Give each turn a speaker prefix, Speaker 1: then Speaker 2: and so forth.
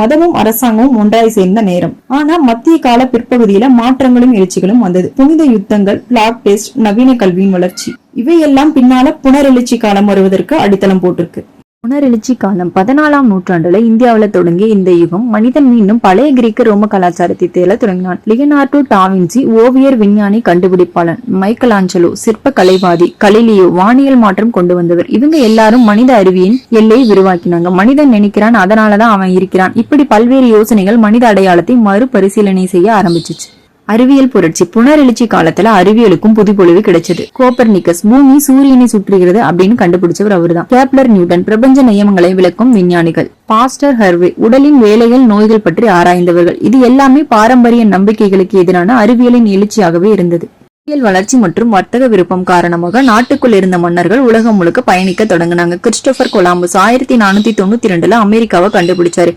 Speaker 1: மதமும் அரசாங்கமும் ஒன்றாய் சேர்ந்த நேரம். ஆனா மத்திய கால பிற்பகுதியில மாற்றங்களும் எழுச்சிகளும் வந்தது. புனித யுத்தங்கள் பிளாக் டெஸ்ட் நவீன கல்வியின் வளர்ச்சி. இவையெல்லாம் பின்னால புனரெழுச்சி காலம் வருவதற்கு அடித்தளம் போட்டிருக்கு.
Speaker 2: புனரெழுச்சி காலம் பதினாலாம் நூற்றாண்டுல இந்தியாவுல தொடங்கிய இந்த யுகம் மனிதன் மீண்டும் பழைய கிரீக்க ரோம கலாச்சாரத்தை தேட தொடங்கினான். லியனார்டோ டாவின்சி ஓவியர் விஞ்ஞானி கண்டுபிடிப்பாளன் மைக்கேல் ஆஞ்சலோ சிற்ப கலைவாதி கலிலியோ வானியல் மாற்றம் கொண்டு வந்தவர். இவங்க எல்லாரும் மனித அறிவியின் எல்லையை விரிவாக்கினாங்க. மனிதன் நினைக்கிறான் அதனாலதான் அவன் இருக்கிறான். இப்படி பல்வேறு யோசனைகள் மனித அடையாளத்தை மறுபரிசீலனை செய்ய ஆரம்பிச்சிச்சு. அறிவியல் புரட்சி புனரெழுச்சி காலத்துல அறிவியலுக்கும் புதுப்பொழிவு கிடைச்சது. கோப்பர்னிக்கஸ் பூமி சூரியனை சுற்றுகிறது அப்படின்னு கண்டுபிடிச்சவர் அவர்தான். கேப்லர் நியூட்டன் பிரபஞ்ச நியமங்களை விளக்கும் விஞ்ஞானிகள். பாஸ்டர் ஹர்வே உடலின் வேலைகள் நோய்கள் பற்றி ஆராய்ந்தவர்கள். இது எல்லாமே பாரம்பரிய நம்பிக்கைகளுக்கு எதிரான அறிவியலின் எழுச்சியாகவே இருந்தது. அறிவியல் வளர்ச்சி மற்றும் வர்த்தக விருப்பம் காரணமாக நாட்டுக்குள் இருந்த மன்னர்கள் உலகம் முழுக்க பயணிக்க தொடங்கினாங்க. கிறிஸ்டோபர் கொலாம்பஸ் ஆயிரத்தி நானூத்தி தொண்ணூத்தி ரெண்டுல அமெரிக்காவை கண்டுபிடிச்சாரு.